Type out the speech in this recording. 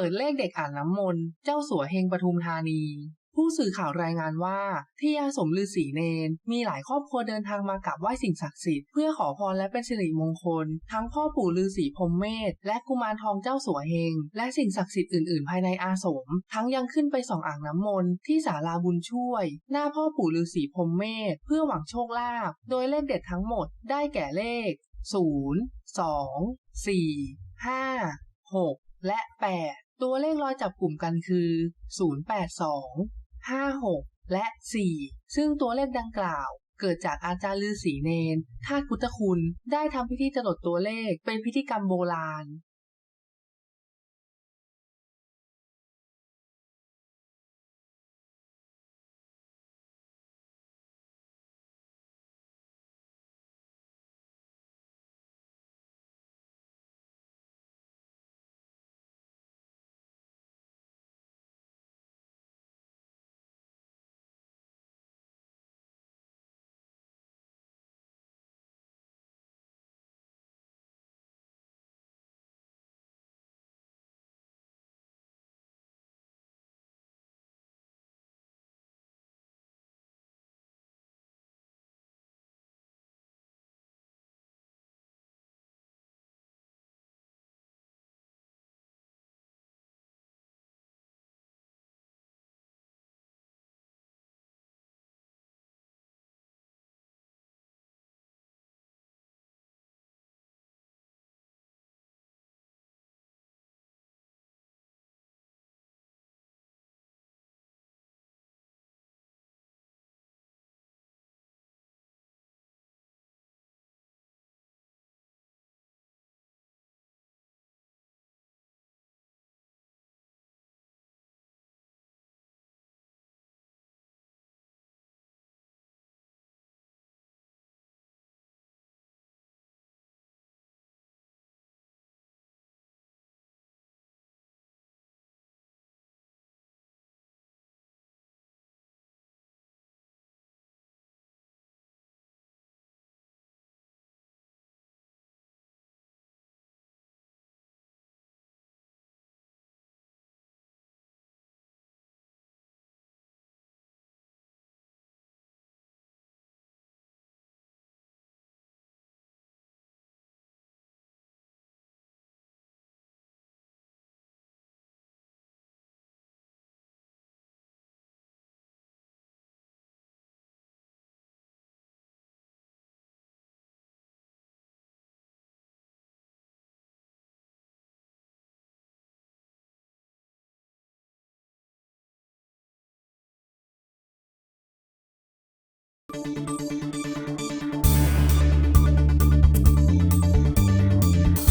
ปิดเลขเด็กอ่างน้ำมนต์ เจ้าสัวเฮงปทุมธานี ผู้สื่อข่าวรายงานว่า ที่อาสมฤาษีเนน มีหลายครอบครัวเดินทางมากราบไหว้สิ่งศักดิ์สิทธิ์เพื่อขอพรและเป็นสิริมงคล ทั้งพ่อปู่ฤาษีพรมเมธและกุมารทองเจ้าสัวเฮง และสิ่งศักดิ์สิทธิ์อื่น ๆ ภายในอาสม ทั้งยังขึ้นไปส่องอ่างน้ำมนต์ที่ศาลาบุญช่วย หน้าพ่อปู่ฤาษีพรมเมธเพื่อหวังโชคลาภโดยเลขเด็ดทั้งหมดได้แก่เลข 0 2 4 5 6 และ 8 ตัวเลขรอยจับกลุ่มกันคือ 082 56 และ 4 ซึ่งตัวเลขดังกล่าว เกิดจากอาจารย์ฤาษีเนนธาตุพุทธคุณ ได้ทำพิธีจดตัวเลขเป็นพิธีกรรมโบราณ Thank you